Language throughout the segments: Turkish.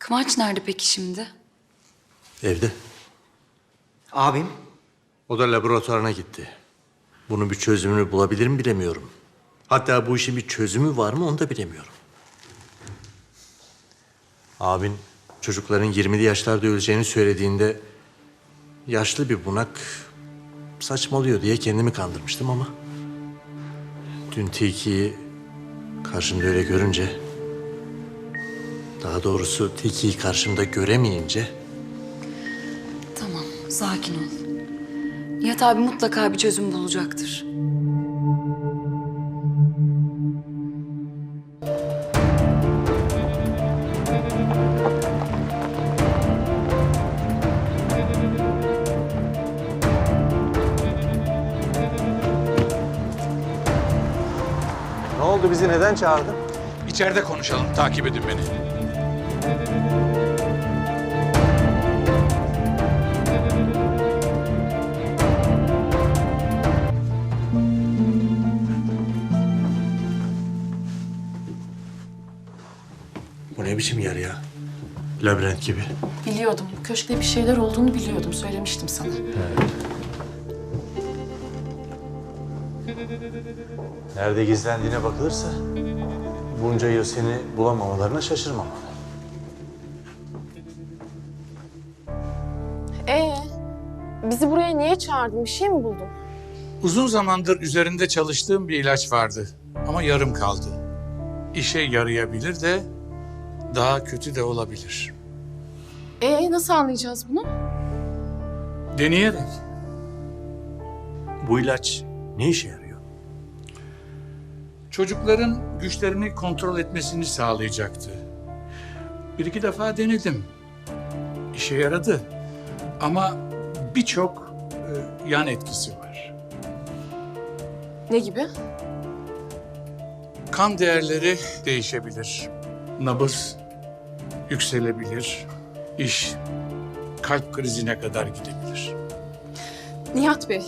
Kıvanç nerede peki şimdi? Evde. Abim? O da laboratuvarına gitti. Bunun bir çözümünü bulabilir mi bilemiyorum. Hatta bu işin bir çözümü var mı onu da bilemiyorum. Abin çocukların 20'li yaşlarda öleceğini söylediğinde yaşlı bir bunak saçmalıyor diye kendimi kandırmıştım ama dün Tilki'yi karşımda öyle görünce daha doğrusu Tilki'yi karşımda göremeyince Tamam, sakin ol. Nihat abi mutlaka bir çözüm bulacaktır. Ne oldu bizi neden çağırdın? İçeride konuşalım. Takip edin beni. Bu ne biçim yer ya? Labirent gibi. Biliyordum. Köşkte bir şeyler olduğunu biliyordum. Söylemiştim sana. Nerede gizlendiğine bakılırsa bunca yıl seni bulamamalarına şaşırmam. Bizi buraya niye çağırdın? Bir şey mi buldun? Uzun zamandır üzerinde çalıştığım bir ilaç vardı. Ama yarım kaldı. İşe yarayabilir de daha kötü de olabilir. Ee, nasıl anlayacağız bunu? Deneyerek. Bu ilaç ne işe yarıyor? Çocukların güçlerini kontrol etmesini sağlayacaktı. Bir iki defa denedim. İşe yaradı. Ama birçok e, yan etkisi var. Ne gibi? Kan değerleri değişebilir. Nabız yükselebilir. İş kalp krizine kadar gidebilir. Nihat Bey,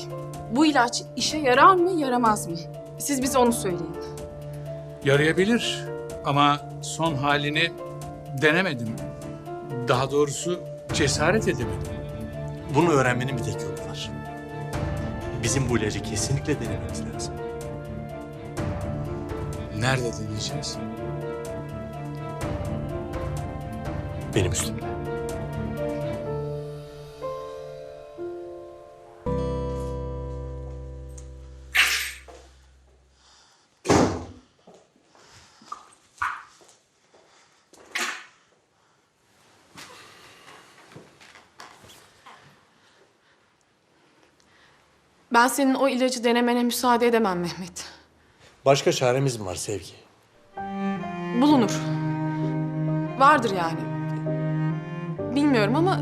bu ilaç işe yarar mı, yaramaz mı? Siz bize onu söyleyin. Yarayabilir ama son halini denemedim. Daha doğrusu cesaret edemedim. Bunu öğrenmenin bir tek yolu var. Bizim bu ilacı kesinlikle denememiz lazım. Nerede deneyeceğiz? Benim üstümde. Ben senin o ilacı denemene müsaade edemem Mehmet. Başka çaremiz mi var Sevgi? Bulunur. Vardır yani. Bilmiyorum ama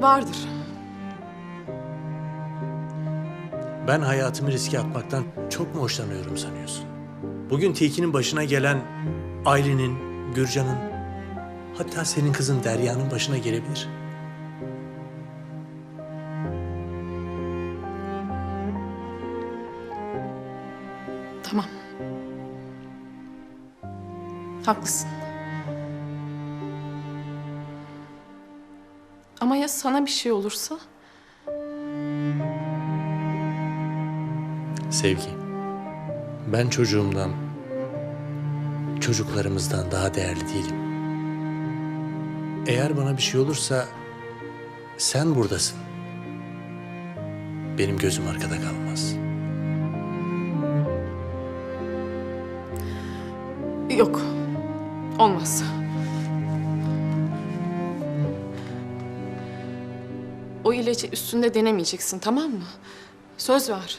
vardır. Ben hayatımı riske atmaktan çok mu hoşlanıyorum sanıyorsun? Bugün Tilki'nin başına gelen Aylin'in, Gürcan'ın, hatta senin kızın Derya'nın başına gelebilir. Haklısın. Ama ya sana bir şey olursa? Sevgi, ben çocuğumdan, çocuklarımızdan daha değerli değilim. Eğer bana bir şey olursa sen buradasın. Benim gözüm arkada kalmaz. Yok. Olmaz. O ilacı üstünde denemeyeceksin tamam mı? Söz ver.